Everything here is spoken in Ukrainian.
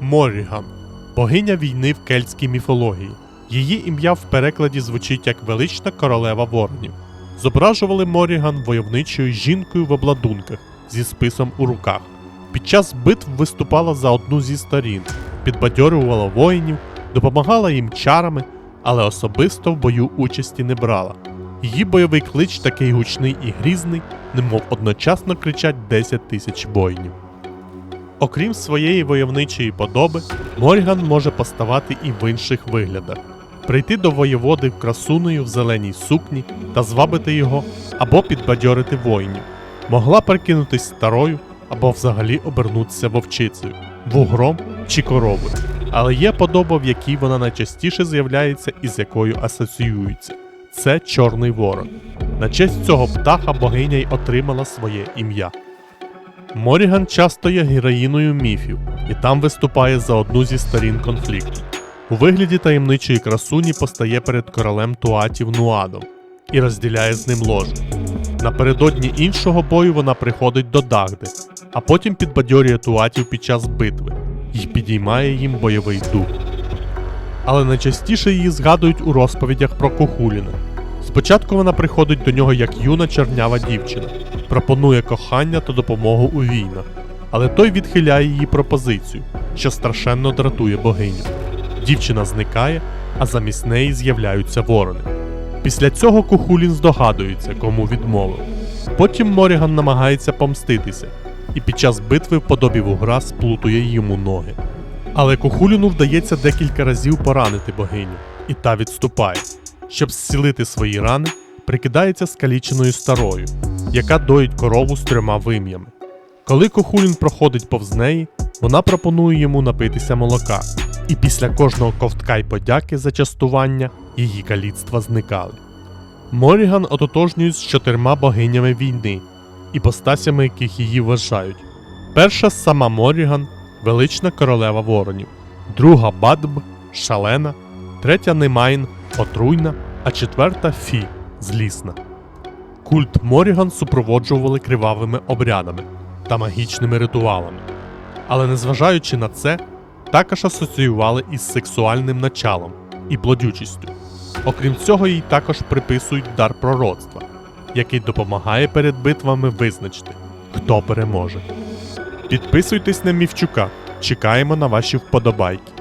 Моріган богиня війни в кельтській міфології. Її ім'я в перекладі звучить як велична королева воронів. Зображували Моріган войовничою жінкою в обладунках зі списом у руках. Під час битв виступала за одну зі сторін, підбадьорювала воїнів, допомагала їм чарами, але особисто в бою участі не брала. Її бойовий клич такий гучний і грізний, немов одночасно кричать 10 тисяч воїнів. Окрім своєї войовничої подоби, Морган може поставати і в інших виглядах: прийти до воєводи красуною в зеленій сукні та звабити його або підбадьорити воїнів, могла перекинутись старою або взагалі обернутися вовчицею, вугром чи коровою. Але є подоба, в якій вона найчастіше з'являється і з якою асоціюється. Це Чорний Ворон. На честь цього птаха богиня й отримала своє ім'я. Моріган часто є героїною міфів і там виступає за одну зі сторін конфлікту. У вигляді таємничої красуні постає перед королем Туатів Нуадом і розділяє з ним ложе. Напередодні іншого бою вона приходить до Дагди, а потім підбадьорює Туатів під час битви і підіймає їм бойовий дух. Але найчастіше її згадують у розповідях про Кохуліна. Спочатку вона приходить до нього як юна чернява дівчина, пропонує кохання та допомогу у війнах, але той відхиляє її пропозицію, що страшенно дратує богиню. Дівчина зникає, а замість неї з'являються ворони. Після цього Кухулін здогадується, кому відмовив. Потім Моріган намагається помститися, і під час битви в подобі вугра сплутує йому ноги. Але Кухуліну вдається декілька разів поранити богиню, і та відступає. Щоб зцілити свої рани, прикидається скаліченою старою, яка доїть корову з трьома вим'ями. Коли Кохулін проходить повз неї, вона пропонує йому напитися молока, і після кожного ковтка й подяки за частування її каліцтва зникали. Моріган ототожнюють з чотирма богинями війни, іпостасями яких її вважають. Перша сама Моріган, велична королева воронів, друга Бадб, шалена, третя Немайн, отруйна, а четверта Фі, злісна. Культ Моріган супроводжували кривавими обрядами та магічними ритуалами. Але незважаючи на це, також асоціювали із сексуальним началом і плодючістю. Окрім цього, їй також приписують дар пророцтва, який допомагає перед битвами визначити, хто переможе. Підписуйтесь на Мівчука, чекаємо на ваші вподобайки.